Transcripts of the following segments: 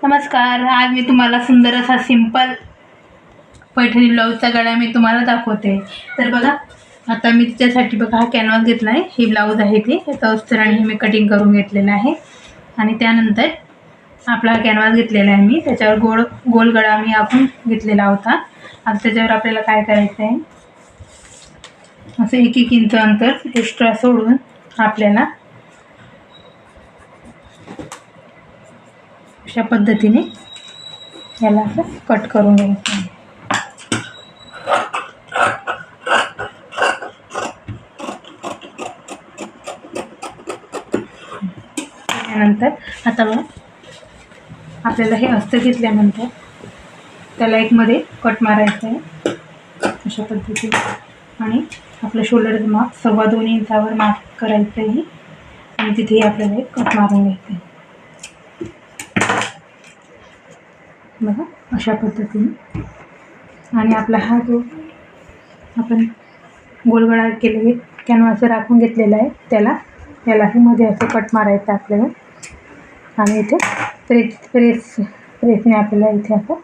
नमस्कार आज मी तुम्हाला सुंदर असा सिंपल पैठणी ब्लाऊजचा गळा मी तुम्हाला दाखवते. तर बघा आता मी तिच्यासाठी बघा हा कॅनव्हास घेतला आहे ही ब्लाऊज आहे ती. याचा अस्तर आणि हे मी कटिंग करून घेतलेलं आहे. आणि त्यानंतर आपला हा कॅनव्हास घेतलेला आहे मी. त्याच्यावर गोल गोल गळा मी आखून घेतलेला होता. आता त्याच्यावर आपल्याला काय करायचं आहे? असं एक एक इंच अंतर एक्स्ट्रा सोडून आपल्याला अशा पद्धतीने याला असं कट करून घ्यायचं. आहे. त्यानंतर आता मग आपल्याला हे अस्तर घेतल्यानंतर त्याला एक मध्ये कट मारायचं आहे. अशा पद्धतीने. आणि आपलं शोल्डरचं माप सव्वा दोन इंचावर माप करायचं आहे. आणि तिथेही आपल्याला एक कट मारून घ्यायचं आहे. बघा अशा पद्धतीने. आणि आपला हा जो आपण गोलगळा केले कॅनव्हास राखून घेतलेला आहे त्याला त्यालाही मध्ये असं कट मारायचं आपल्याला. आणि इथे प्रेस प्रेस प्रेसने आपल्याला इथे असं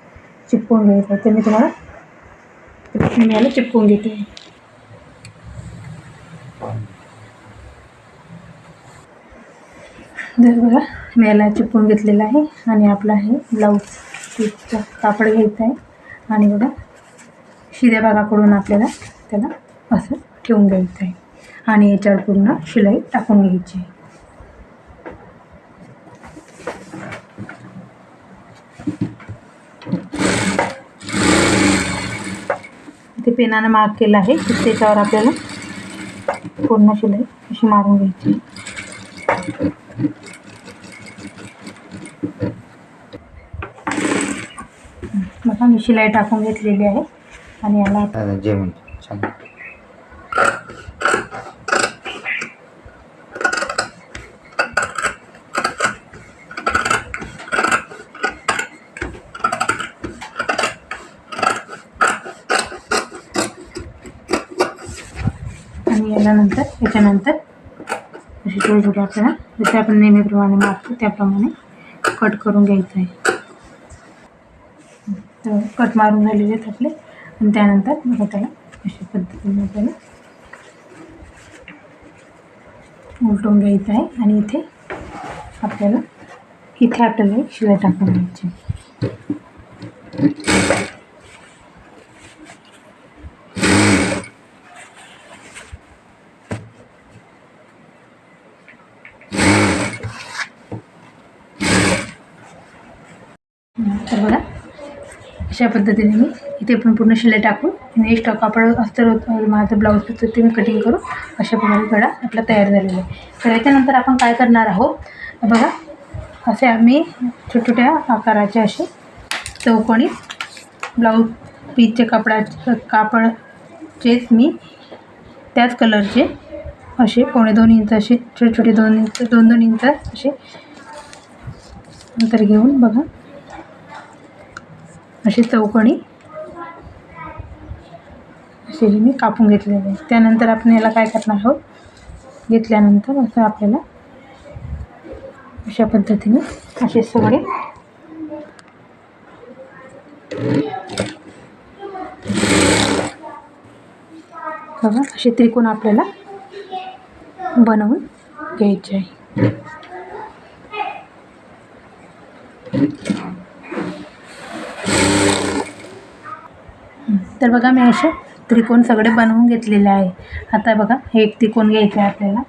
चिपकून घ्यायचं तर मी तुम्हाला प्रेसने मी याला चिपकून घेते. जर बघा मी याला चिपकून घेतलेलं आहे. आणि आपला हे ब्लाऊज कापड घ्यायचं आहे आणि बघा शिद्या भागाकडून आपल्याला त्याला असं ठेवून घ्यायचं आहे आणि याच्यावर पूर्ण शिलाई टाकून घ्यायची. आहे ते पेनानं मार्क केलं आहे त्याच्यावर आपल्याला पूर्ण शिलाई अशी मारून घ्यायची. बघा मी शिलाई टाकून घेतलेली आहे. आणि याला जेवण छान आणि याच्यानंतर याच्यानंतर असे छोटे छोटे आपल्याला जसे आपण नेहमीप्रमाणे मारतो त्याप्रमाणे कट करून घ्यायचं आहे. तर कट मारून झालेले आहेत आपले. आणि त्यानंतर बघा त्याला अशा पद्धतीने आपल्याला उलटून घ्यायचं आहे. आणि इथे आपल्याला इथे आपल्याला एक शिलाई टाकून घ्यायची. तर बघा अशा पद्धतीने मी इथे पण पूर्ण शिलाई टाकून आणि एक्स्ट्रा कापड अस्तर होतं माझं ब्लाऊज होतं ते मी कटिंग करून अशा प्रकारे गळा आपला तयार झालेला आहे. तर याच्यानंतर आपण काय करणार आहोत? बघा असे आम्ही छोट्या छोट्या आकाराचे असे चौकोणी ब्लाऊज पीसचे कापडा कापडचेच मी त्याच कलरचे असे पावणे दोन इंच असे छोटे छोटे दोन इंच दोन दोन इंच असे नंतर घेऊन बघा. अशी चौकणी. असे हे मी कापून घेतलेले आहे. त्यानंतर आपण याला काय करणार आहोत? घेतल्यानंतर असं आपल्याला अशा पद्धतीने असे सगळे बघा असे त्रिकोण आपल्याला बनवून घ्यायचे आहे. तर बघा मी असे त्रिकोण सगळे बनवून घेतलेले आहे. आता बघा हे एक त्रिकोण घ्यायचं आहे आपल्याला.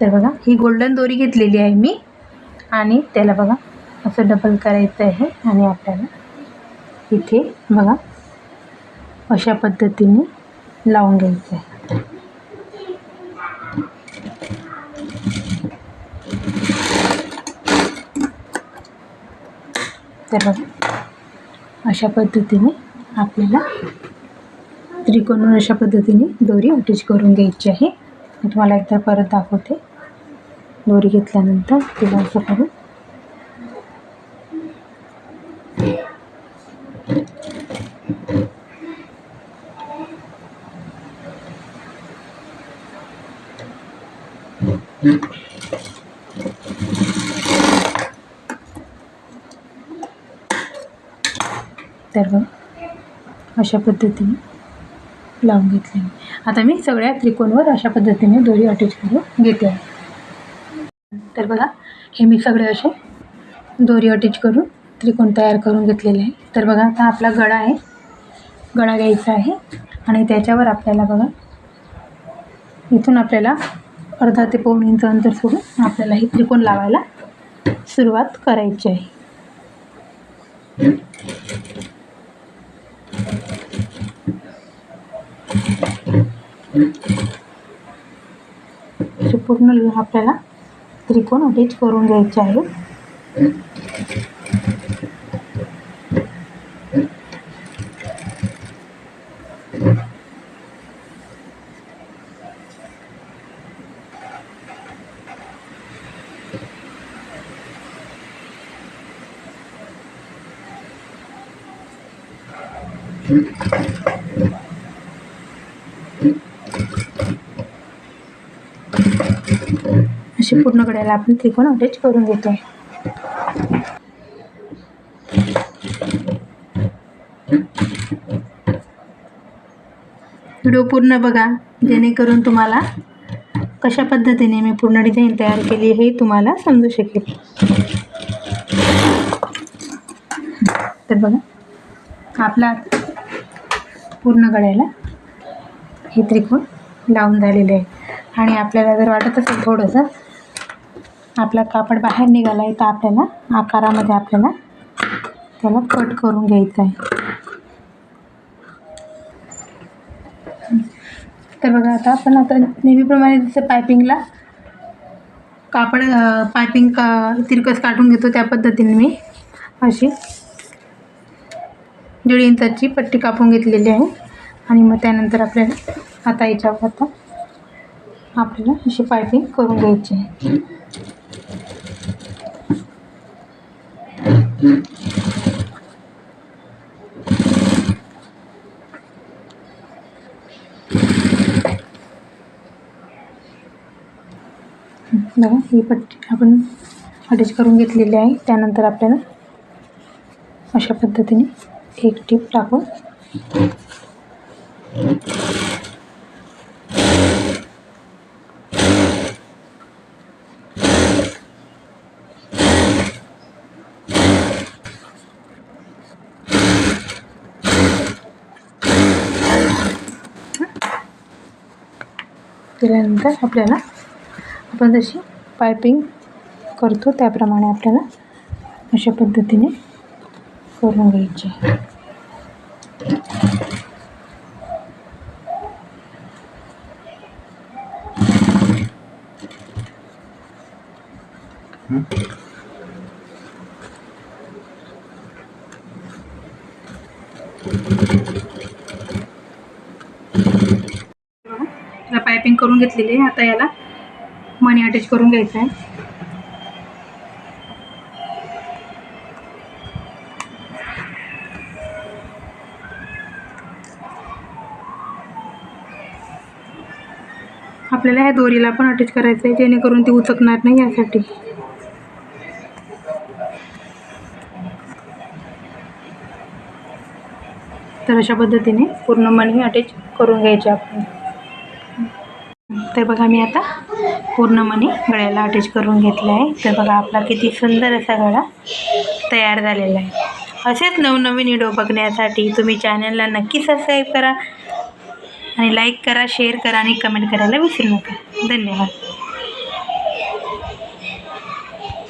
तर बघा ही गोल्डन दोरी घेतलेली आहे मी. आणि त्याला बघा असं डबल करायचं आहे. आणि आपल्याला इथे बघा अशा पद्धतीने लावून घ्यायचं आहे. तर बघा अशा पद्धतीने आपल्याला त्रिकोणून अशा पद्धतीने दोरी अटॅच करून घ्यायची आहे. मी तुम्हाला एकदा परत दाखवते. दोरी घेतल्यानंतर तिला असं करून तर बघा अशा पद्धतीने लावून घेतले आता मी सगळ्या त्रिकोणवर अशा पद्धतीने दोरी अटॅच करून घेते. आहे तर बघा हे मी सगळे असे दोरी अटॅच करून त्रिकोण तयार करून घेतलेले आहे. तर बघा आता आपला गळा आहे. गळा घ्यायचा आहे. आणि त्याच्यावर आपल्याला बघा इथून आपल्याला अर्धा ते पाऊण इंच अंतर सोडून आपल्याला हे त्रिकोण लावायला सुरुवात करायची आहे. असे पूर्ण आपल्याला त्रिकोण अटॅच करून घ्यायचे आहे पूर्ण कड्याला आपण त्रिकोण अटॅच करून घेतो. आहे व्हिडिओ पूर्ण बघा जेणेकरून तुम्हाला कशा पद्धतीने मी पूर्ण डिझाईन तयार केली हे तुम्हाला समजू शकेल. तर बघा आपला पूर्ण गळ्याला हे त्रिकोण लावून झालेले आहे. आणि आपल्याला जर वाटत असेल थोडंसं आपला कापड बाहेर निघाला आहे तर आपल्याला आकारामध्ये आपल्याला त्याला कट करून घ्यायचं आहे. तर बघा आता आपण आता नेहमीप्रमाणे जसं पायपिंगला कापड पायपिंग का तिरकस काढून घेतो त्या पद्धतीने मी. अशी दीड इंचाची पट्टी कापून घेतलेली आहे. आणि मग त्यानंतर आपल्याला आता याच्यावर आता आपल्याला अशी पायपिंग करून घ्यायची आहे. बघा ही पट्टी आपण अटॅच करून घेतलेली आहे. त्यानंतर आपल्याला अशा पद्धतीने एक टीप टाकून केल्यानंतर आपल्याला आपण जशी पायपिंग करतो त्याप्रमाणे आपल्याला अशा पद्धतीने करून घ्यायची. पायपिंग करून घेतलेली आहे आता याला. मणी अटॅच करून घ्यायचं आहे. आपल्याला ह्या दोरीला पण अटॅच करायचं आहे जेणेकरून ती उचकणार नाही यासाठी. तर अशा पद्धतीने पूर्ण मणी अटॅच करून घ्यायचे आपण. तर बघा मी आता पूर्ण मनी गळ्याला अटॅच करून घेतला आहे. तर बघा आपला किती सुंदर असा गळा तयार झालेला आहे. असेच नवनवीन व्हिडिओ बघण्यासाठी तुम्ही चॅनलला नक्की सबस्क्राईब करा आणि लाईक करा शेअर करा आणि कमेंट करायला विसरू नका. धन्यवाद.